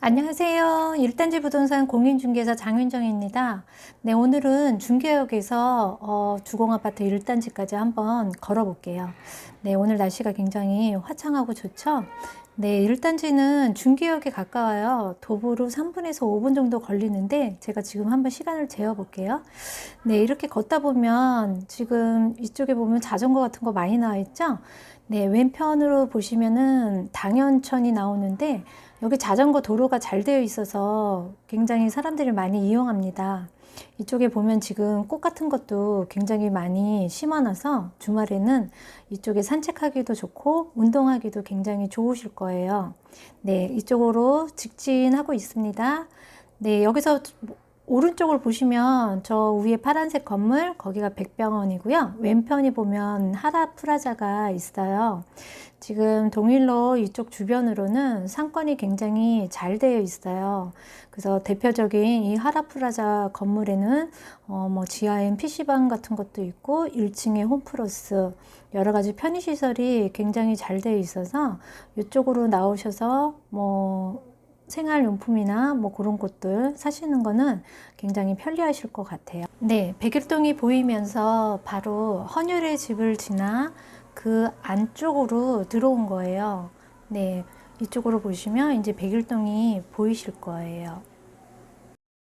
안녕하세요. 일단지 부동산 공인중개사 장윤정입니다. 네, 오늘은 중개역에서 어, 주공아파트 1단지까지 한번 걸어볼게요. 네, 오늘 날씨가 굉장히 화창하고 좋죠? 네, 1단지는 중개역에 가까워요. 도보로 3분에서 5분 정도 걸리는데 제가 지금 한번 시간을 재어 볼게요. 네, 이렇게 걷다 보면 지금 이쪽에 보면 자전거 같은 거 많이 나와 있죠? 네, 왼편으로 보시면은 당연천이 나오는데 여기 자전거 도로가 잘 되어 있어서 굉장히 사람들이 많이 이용합니다. 이쪽에 보면 지금 꽃 같은 것도 굉장히 많이 심어놔서 주말에는 이쪽에 산책하기도 좋고 운동하기도 굉장히 좋으실 거예요. 네, 이쪽으로 직진하고 있습니다. 네, 여기서 오른쪽을 보시면 저 위에 파란색 건물 거기가 백병원이고요. 왼편이 보면 하라 프라자가 있어요. 지금 동일로 이쪽 주변으로는 상권이 굉장히 잘 되어 있어요. 그래서 대표적인 이 하라 프라자 건물에는 어 뭐 지하엔 PC방 같은 것도 있고 1층에 홈플러스 여러 가지 편의 시설이 굉장히 잘 되어 있어서 이쪽으로 나오셔서 뭐 생활용품이나 뭐 그런 것들 사시는 거는 굉장히 편리하실 것 같아요. 네, 백일동이 보이면서 바로 헌혈의 집을 지나 그 안쪽으로 들어온 거예요. 네, 이쪽으로 보시면 이제 백일동이 보이실 거예요.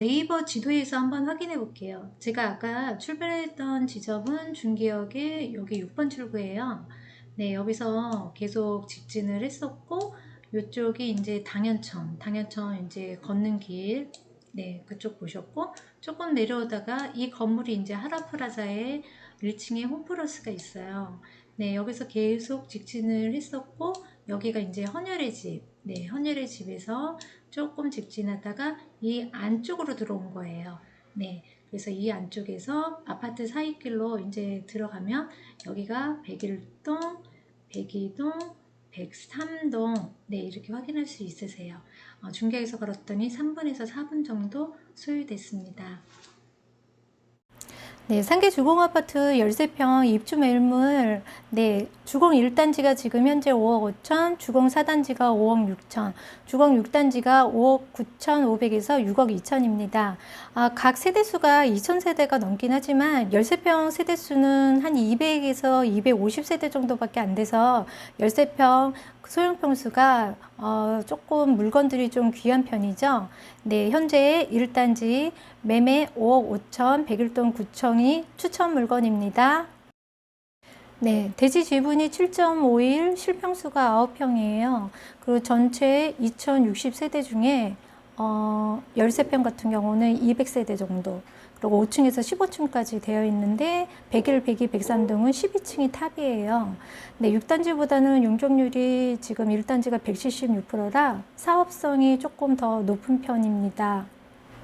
네이버 지도에서 한번 확인해 볼게요. 제가 아까 출발했던 지점은 중기역의 여기 6번 출구예요. 네, 여기서 계속 직진을 했었고 이쪽이 이제 당연천, 당연천 이제 걷는 길, 네, 그쪽 보셨고, 조금 내려오다가 이 건물이 이제 하라프라자의 1층에 홈플러스가 있어요. 네, 여기서 계속 직진을 했었고, 여기가 이제 헌혈의 집, 네, 헌혈의 집에서 조금 직진하다가 이 안쪽으로 들어온 거예요. 네, 그래서 이 안쪽에서 아파트 사이길로 이제 들어가면 여기가 백일동, 백이동, 103동 네 이렇게 확인할 수 있으세요. 어, 중개에서 걸었더니 3분에서 4분 정도 소요됐습니다. 네, 상계 주공 아파트 13평 입주 매물, 네, 주공 1단지가 지금 현재 5억 5천, 주공 4단지가 5억 6천, 주공 6단지가 5억 9천 5백에서 6억 2천입니다. 아, 각 세대수가 2천 세대가 넘긴 하지만 13평 세대수는 한 200에서 250세대 정도밖에 안 돼서 13평 소형 평수가 어, 조금 물건들이 좀 귀한 편이죠. 네, 현재 1단지 매매 5억 5천, 백일동 구청이 추천 물건입니다. 네, 대지 지분이 7.51, 실평수가 9평이에요. 그리고 전체 2060세대 중에 어, 13평 같은 경우는 200세대 정도. 그리고 5층에서 15층까지 되어 있는데 101, 102, 103동은 12층이 탑이에요. 네, 6단지보다는 용적률이 지금 1단지가 176%라 사업성이 조금 더 높은 편입니다.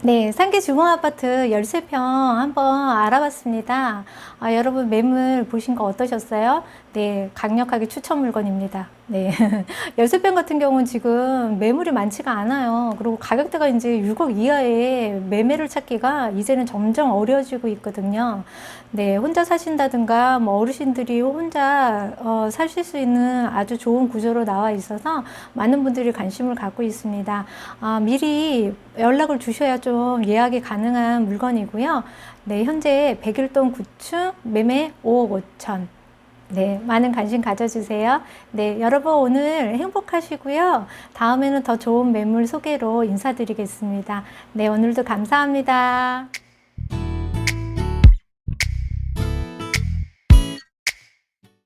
네, 상계 주공아파트 13평 한번 알아봤습니다. 아, 여러분 매물 보신 거 어떠셨어요? 네, 강력하게 추천 물건입니다. 네. 13평 같은 경우는 지금 매물이 많지가 않아요. 그리고 가격대가 이제 6억 이하의 매매를 찾기가 이제는 점점 어려워지고 있거든요. 네, 혼자 사신다든가 뭐 어르신들이 혼자 어, 사실 수 있는 아주 좋은 구조로 나와 있어서 많은 분들이 관심을 갖고 있습니다. 아, 미리 연락을 주셔야 좀 예약이 가능한 물건이고요. 네, 현재 백일동 구축 매매 5억 5천. 네, 많은 관심 가져주세요. 네, 여러분 오늘 행복하시고요. 다음에는 더 좋은 매물 소개로 인사드리겠습니다. 네, 오늘도 감사합니다.